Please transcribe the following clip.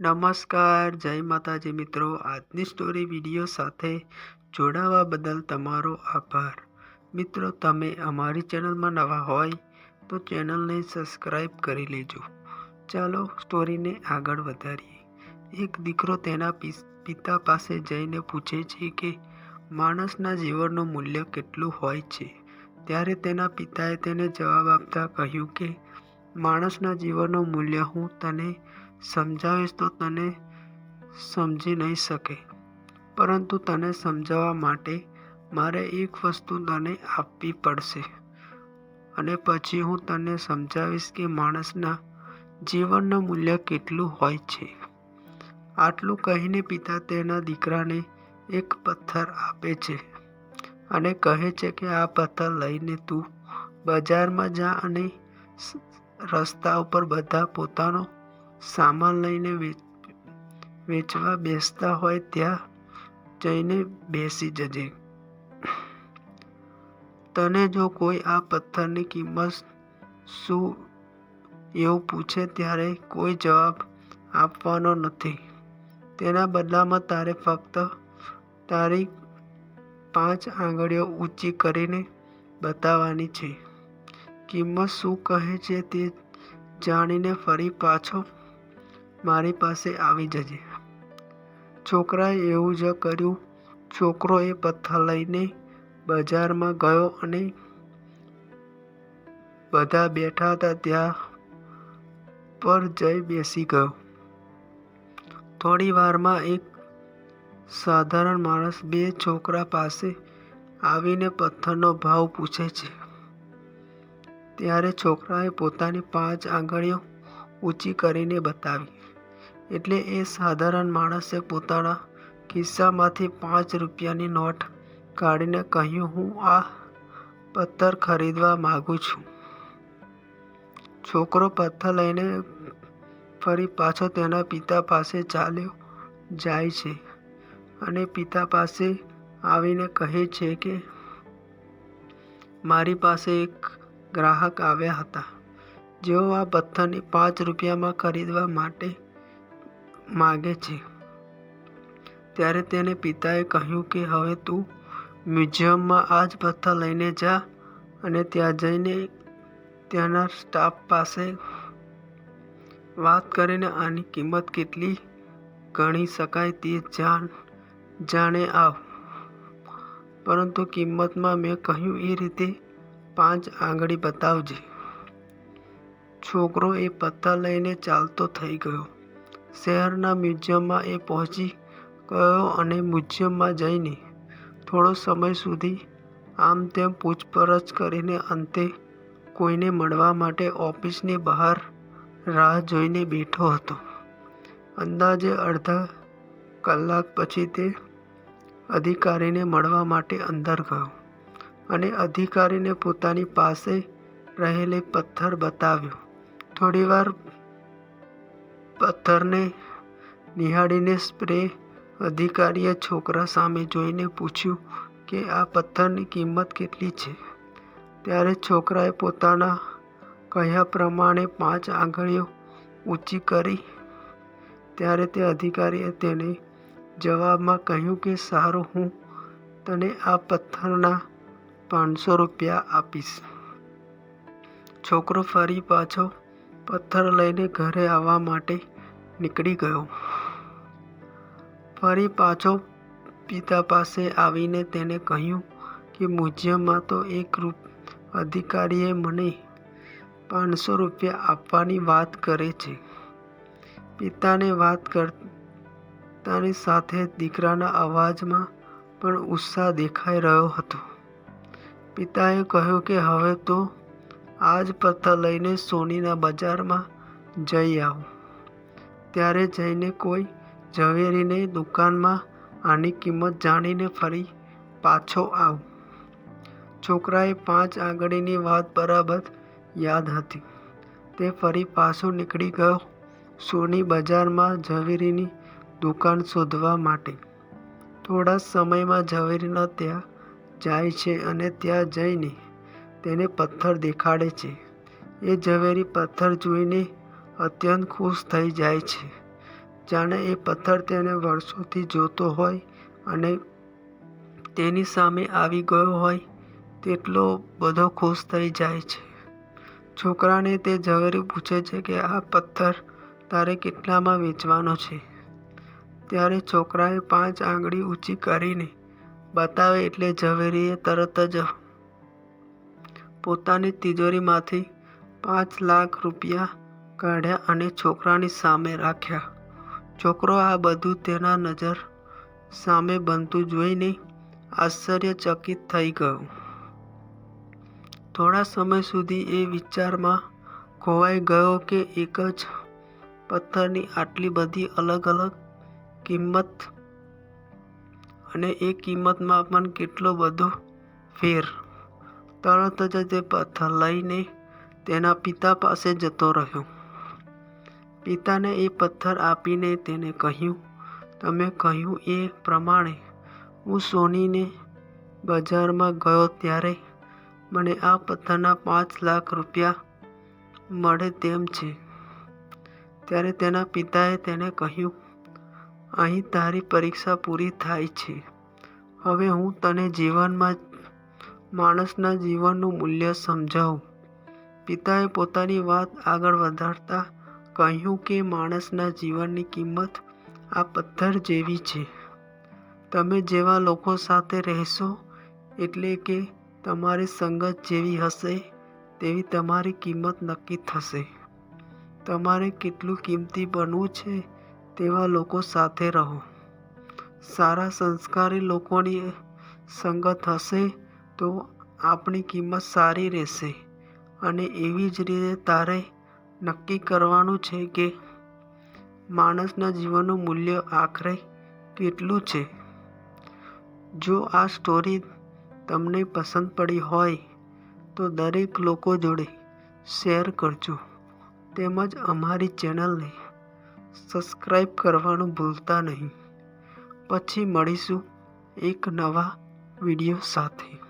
નમસ્કાર, જય માતાજી મિત્રો. આજની સ્ટોરી વીડિયો સાથે જોડાવા બદલ તમારો આભાર. મિત્રો, તમે અમારી ચેનલમાં નવા હોય તો ચેનલને સબસ્ક્રાઈબ કરી લેજો. ચાલો સ્ટોરીને આગળ વધારીએ. એક દીકરો તેના પિતા પાસે જઈને પૂછે છે કે, માણસના જીવનનું મૂલ્ય કેટલું હોય છે? ત્યારે તેના પિતાએ તેને જવાબ આપતા કહ્યું કે, માણસના જીવનનું મૂલ્ય હું તને સમજાવીશ તો તને સમજી નહીં શકે. પરંતુ તને સમજાવવા માટે મારે એક વસ્તુ તને આપવી પડશે. અને પછી હું તને સમજાવીશ કે માણસના જીવનનું મૂલ્ય કેટલું હોય છે. આટલું કહીને પિતા તેના દીકરાને એક પથ્થર આપે છે અને કહે છે કે આ પથ્થર લઈને તું બજારમાં જા અને રસ્તા ઉપર બધા પોતાનો સામાન લઈને વેચવા બેસતા હોય ત્યાં જઈને બેસી જજે. તને જો કોઈ આ પથ્થરની કિંમત શું એવું પૂછે ત્યારે કોઈ જવાબ આપવાનો નથી. તેના બદલામાં તારે ફક્ત તારી પાંચ આંગળીઓ ઊંચી કરીને બતાવવાની છે. કિંમત શું કહે છે તે જાણીને ફરી પાછો મારી પાસે આવી જજે. છોકરાએ એવું જ કર્યું. છોકરો એ પથ્થર લઈને બજારમાં ગયો અને બધા બેઠા હતા ત્યાં પર જઈ બેસી ગયો. થોડી વારમાં એક સાધારણ માણસ બે છોકરા પાસે આવીને પથ્થરનો ભાવ પૂછે છે. ત્યારે છોકરાએ પોતાની પાંચ આંગળીઓ ઊંચી કરીને બતાવી. એટલે એ સાધારણ માણસે પોતાના ખિસ્સામાંથી પાંચ રૂપિયાની નોટ કાઢીને કહ્યું, હું આ પથ્થર ખરીદવા માગું છું. છોકરો પથ્થર લઈને ફરી પાછો તેના પિતા પાસે ચાલ્યો જાય છે અને પિતા પાસે આવીને કહે છે કે, મારી પાસે એક ગ્રાહક આવ્યા હતા. જેઓ આ પથ્થરને પાંચ રૂપિયામાં ખરીદવા માટે માગે છે. ત્યારે તેને પિતાએ કહ્યું કે, હવે તું મ્યુઝિયમમાં આ જ પથ્થર લઈને જા અને ત્યાં જઈને ત્યાંના સ્ટાફ પાસે વાત કરીને આની કિંમત કેટલી ગણી શકાય તે જાણ, જાણે આવ. પરંતુ કિંમતમાં મેં કહ્યું, એ રીતે પાંચ આંગળી બતાવજે. છોકરો એ પથ્થર લઈને ચાલતો થઈ ગયો. શહેરના મ્યુઝિયમમાં એ પહોંચી ગયો અને મ્યુઝિયમમાં જઈને થોડો સમય સુધી આમ તેમ પૂછપરછ કરીને અંતે કોઈને મળવા માટે ઓફિસની બહાર રાહ જોઈને બેઠો હતો. અંદાજે અડધા કલાક પછી તે અધિકારીને મળવા માટે અંદર ગયો અને અધિકારીને પોતાની પાસે રહેલી પથ્થર બતાવ્યો. થોડીવાર પથ્થરને નિહાળીને સ્પ્રે અધિકારીએ છોકરા સામે જોઈને પૂછ્યું કે આ પથ્થરની કિંમત કેટલી છે? ત્યારે છોકરાએ પોતાના કહ્યા પ્રમાણે પાંચ આંગળીઓ ઊંચી કરી. ત્યારે તે અધિકારીએ તેને જવાબમાં કહ્યું કે, સારું, હું તને આ પથ્થરના પાંચસો રૂપિયા આપીશ. છોકરો ફરી પાછો પથ્થર લઈને ઘરે આવવા માટે નીકળી ગયો. ફરી પાછો પિતા પાસે આવીને તેને કહ્યું કે મ્યુઝિયમમાં તો એક રૂપ અધિકારીએ મને પાંચસો રૂપિયા આપવાની વાત કરે છે. પિતાને વાત કરતાની સાથે દીકરાના અવાજમાં પણ ઉત્સાહ દેખાઈ રહ્યો હતો. પિતાએ કહ્યું કે હવે તો આ જ પથ્થર લઈને સોનીના બજારમાં જઈ આવો. ત્યારે જઈને કોઈ ઝવેરીની દુકાનમાં આની કિંમત જાણીને ફરી પાછો આવ. છોકરાએ પાંચ આંગળીની વાત બરાબર યાદ હતી. તે ફરી પાછો નીકળી ગયો સોની બજારમાં ઝવેરીની દુકાન શોધવા માટે. થોડા સમયમાં ઝવેરીના ત્યાં જાય છે અને ત્યાં જઈને તેને પથ્થર દેખાડે છે. એ ઝવેરી પથ્થર જોઈને અત્યંત ખુશ થઈ જાય છે. જાણે એ પથ્થર તેને વર્ષોથી જોતો હોય અને તેની સામે આવી ગયો હોય તેટલો બધો ખુશ થઈ જાય છે. છોકરાને તે ઝવેરી પૂછે છે કે, આ પથ્થર તારે કેટલામાં વેચવાનો છે? ત્યારે છોકરાએ પાંચ આંગળી ઊંચી કરીને બતાવે એટલે ઝવેરીએ તરત જ પોતાની તિજોરીમાંથી પાંચ લાખ રૂપિયા કાઢ્યા અને છોકરાની સામે રાખ્યા. છોકરો આ બધું તેના નજર સામે બનતું જોઈને આશ્ચર્યચકિત થઈ ગયો. થોડા સમય સુધી એ વિચારમાં ખોવાઈ ગયો કે એક જ પથ્થરની આટલી બધી અલગ અલગ કિંમત અને એ કિંમતમાં પણ કેટલો બધો ફેર તરત જ તે પથ્થર લઈને તેના પિતા પાસે જતો રહ્યો. પિતાને એ પથ્થર આપીને તેને કહ્યું, તમે કહ્યું એ પ્રમાણે હું સોનીને બજારમાં ગયો ત્યારે મને આ પથ્થરના પાંચ લાખ રૂપિયા મળે તેમ છે. ત્યારે તેના પિતાએ તેને કહ્યું, અહીં તારી પરીક્ષા પૂરી થાય છે. હવે હું તને જીવનમાં માણસના જીવનનું મૂલ્ય સમજાવું. પિતાએ પોતાની વાત આગળ વધારતા કહ્યું કે માણસના જીવનની કિંમત આ પથ્થર જેવી છે. તમે જેવા લોકો સાથે રહેશો એટલે કે તમારી સંગત જેવી હશે તેવી તમારી કિંમત નક્કી થશે. તમારે કેટલું કિંમતી બનવું છે તેવા લોકો સાથે રહો. સારા સંસ્કારી લોકોની સંગત હશે તો આપણી કિંમત સારી રહેશે અને એવી જ રીતે તારે નક્કી કરવાનું છે કે માણસના જીવનનું મૂલ્ય આખરે કેટલું છે? જો આ સ્ટોરી તમને પસંદ પડી હોય, તો દરેક લોકો જોડે શેર કરજો. તેમજ અમારી ચેનલને સબસ્ક્રાઈબ કરવાનું ભૂલતા નહીં. પછી મળીશું એક નવા વીડિયો સાથે.